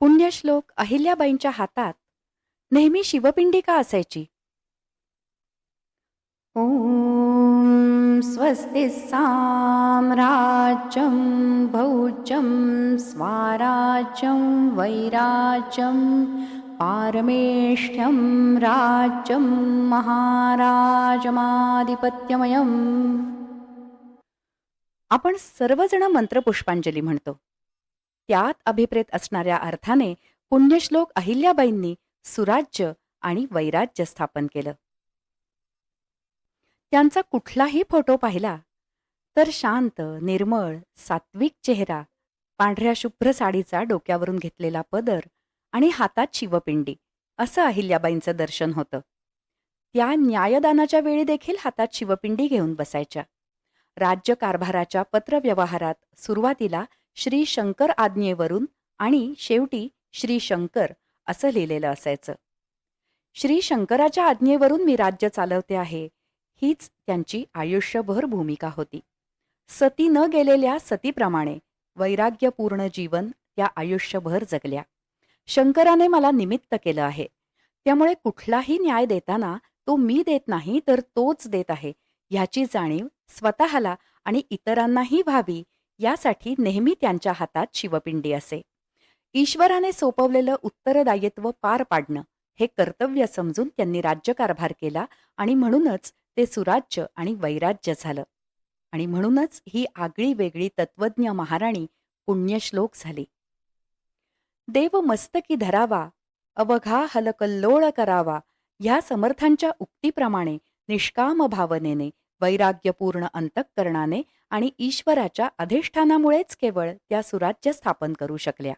पुण्यश्लोक अहिल्याबाईंच्या हातात नेहमी शिवपिंडी का असायची? ॐ स्वस्ति साम्राज्यं भौज्यं स्वाराज्यं वैराज्यं पारमेष्ठ्यं राज्यं महाराजमाधिपत्यमयम्। आपण सर्वजण मंत्रपुष्पांजली म्हणतो. त्यात अभिप्रेत असणाऱ्या अर्थाने पुण्यश्लोक अहिल्याबाईंनी सुराज्य आणि वैराज्य स्थापन केलं. त्यांचा कुठलाही फोटो पाहिला तर शांत निर्मळ सात्विक चेहरा पांढऱ्या शुभ्र साडीचा डोक्यावरून घेतलेला पदर आणि हातात शिवपिंडी असं अहिल्याबाईंचं दर्शन होतं. त्या न्यायदानाच्या वेळी देखील हातात शिवपिंडी घेऊन बसायच्या. राज्यकारभाराच्या पत्रव्यवहारात सुरुवातीला श्री शंकर आज्ञेवरून आणि शेवटी श्री शंकर असं लिहिलेलं असायचं. श्री शंकराच्या आज्ञेवरून मी राज्य चालवते आहे हीच त्यांची आयुष्यभर भूमिका होती. सती न गेलेल्या सतीप्रमाणे वैराग्यपूर्ण जीवन त्या आयुष्यभर जगल्या. शंकराने मला निमित्त केलं आहे. त्यामुळे कुठलाही न्याय देताना तो मी देत नाही तर तोच देत आहे ह्याची जाणीव स्वतःला आणि इतरांनाही व्हावी यासाठी नेहमी त्यांच्या हातात शिवपिंडी असे. ईश्वराने सोपवलेलं उत्तरदायित्व पार पाडणं हे कर्तव्य समजून त्यांनी राज्यकारभार केला आणि म्हणूनच ते सुराज्य आणि वैराज्य झालं. आणि म्हणूनच ही आगळी वेगळी तत्वज्ञ महाराणी पुण्यश्लोक झाली. देव मस्तकी धरावा अवघा हलकल्लोळ करावा ह्या समर्थांच्या उक्तीप्रमाणे निष्काम भावनेने वैराग्यपूर्ण अंतःकरणाने आणि ईश्वराच्या अधिष्ठानामुळेच केवळ त्या सुराज्य स्थापन करू शकल्या.